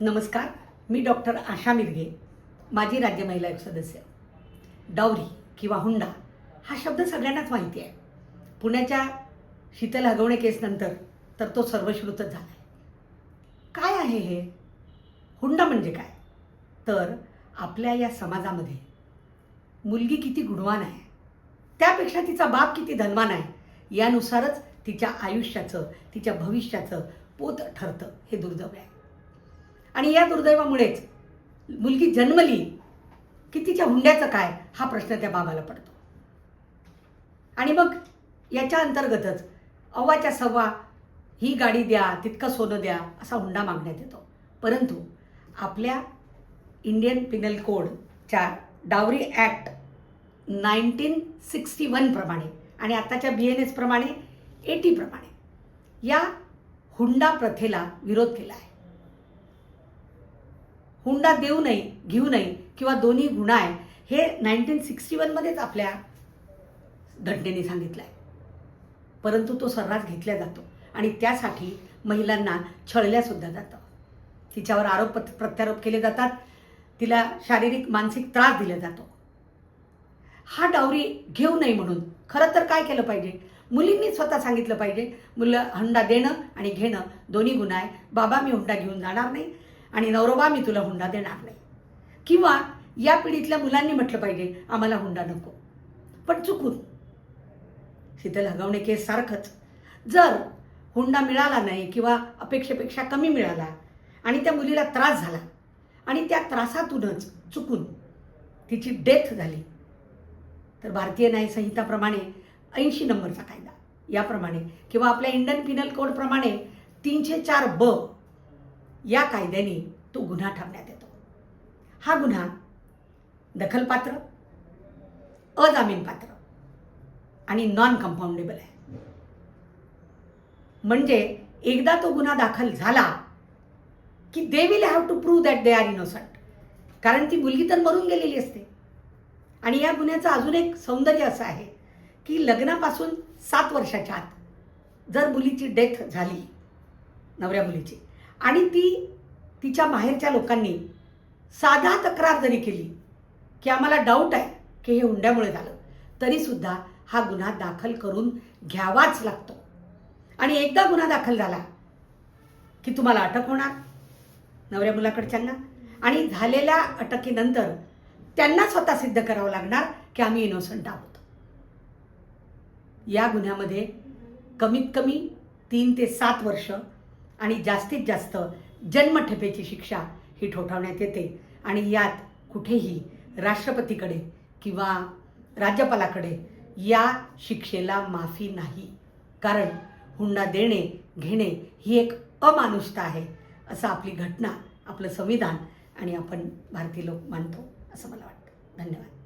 नमस्कार मी डॉक्टर आशा मिरगे माजी राज्य महिला आयोग सदस्य. डावरी किंवा हुंडा हा शब्द सगळ्यांनाच माहिती आहे. पुण्याच्या शीतल हगवणे केसनंतर तर तो सर्वश्रुतच झाला आहे काय आहे हे? हुंडा म्हणजे काय? तर आपल्या या समाजामध्ये मुलगी किती गुणवान आहे? त्यापेक्षा तिचा बाप किती धनवान आहे? यानुसारच तिच्या आयुष्याचं तिच्या भविष्याचं पोत ठरतं हे दुर्दैव आहे. आणि या दुर्दैवामुळेच मुलगी जन्मली की तिच्या हुंड्याचं काय हा प्रश्न त्या बाबाला पडतो. आणि मग याच्या अंतर्गतच अव्वाच्या सव्वा ही गाडी द्या तितकं सोनं द्या असा हुंडा मागण्यात येतो. परंतु आपल्या इंडियन पिनल कोडच्या डावरी ॲक्ट नाईन्टीन सिक्स्टी वनप्रमाणे आणि आताच्या बी एन एसप्रमाणे एटीप्रमाणे या हुंडा प्रथेला विरोध केला आहे. हुंडा देऊ नये घेऊ नये किंवा दोन्ही गुन्हा आहे हे नाईन्टीन सिक्स्टी वनमध्येच आपल्या घटनेने सांगितलं आहे परंतु तो सर्रास घेतला जातो आणि त्यासाठी महिलांना छळल्यासुद्धा जातं. तिच्यावर आरोप प्रत्यारोप केले जातात. तिला शारीरिक मानसिक त्रास दिला जातो. हा डावरी घेऊ नये म्हणून खरं तर काय केलं पाहिजे? मुलींनी स्वतः सांगितलं पाहिजे मुलं हुंडा देणं आणि घेणं दोन्ही गुन्हा आहे. बाबा मी हुंडा घेऊन जाणार नाही. आणि नवरोबा मी तुला हुंडा देणार नाही. किंवा या पिढीतल्या मुलांनी म्हटलं पाहिजे आम्हाला हुंडा नको. पण चुकून. शीतल हगवणे केस सारखंच. जर हुंडा मिळाला नाही किंवा अपेक्षेपेक्षा कमी मिळाला आणि त्या मुलीला त्रास झाला आणि त्या त्रासातूनच चुकून तिची डेथ झाली तर भारतीय न्याय संहिताप्रमाणे ऐंशी नंबरचा कायदा. याप्रमाणे किंवा आपल्या इंडियन पिनल कोडप्रमाणे तीनशे चार ब या कायद्याने तो गुन्हा ठरण्यात येतो. हा गुन्हा दखलपात्र अजामीनपात्र आणि नॉन कंपाऊंडेबल आहे. म्हणजे एकदा तो गुन्हा दाखल झाला की they will have to prove that they are innocent कारण ती मुलगी तर मरून गेलेली असते. आणि या गुन्ह्याचं अजून एक सौंदर्य असं आहे की लग्नापासून सात वर्षाच्या आत जर मुलीची डेथ झाली नवऱ्या मुलीची आणि ती तिच्या माहेरच्या लोकांनी साधा तक्रार जरी केली की आम्हाला डाऊट आहे की हे हुंड्यामुळे झालं तरीसुद्धा हा गुन्हा दाखल करून घ्यावाच लागतो. आणि एकदा गुन्हा दाखल झाला की तुम्हाला अटक होणार नवऱ्या मुलाकडच्यांना. आणि झालेल्या अटकीनंतर त्यांना स्वतः सिद्ध करावं लागणार की आम्ही इनोसंट आहोत. या गुन्ह्यामध्ये कमीत कमी तीन ते सात वर्ष आणि जास्तीत जास्त जन्मठेपेची शिक्षा ही ठोठावण्यात येते. आणि यात कुठेही राष्ट्रपतीकडे किंवा राज्यपालाकडे या शिक्षेला माफी नाही. कारण हुंडा देणे घेणे ही एक अमानुषता आहे असं आपली घटना आपलं संविधान आणि आपण भारतीय लोक मानतो असं मला वाटतं. धन्यवाद.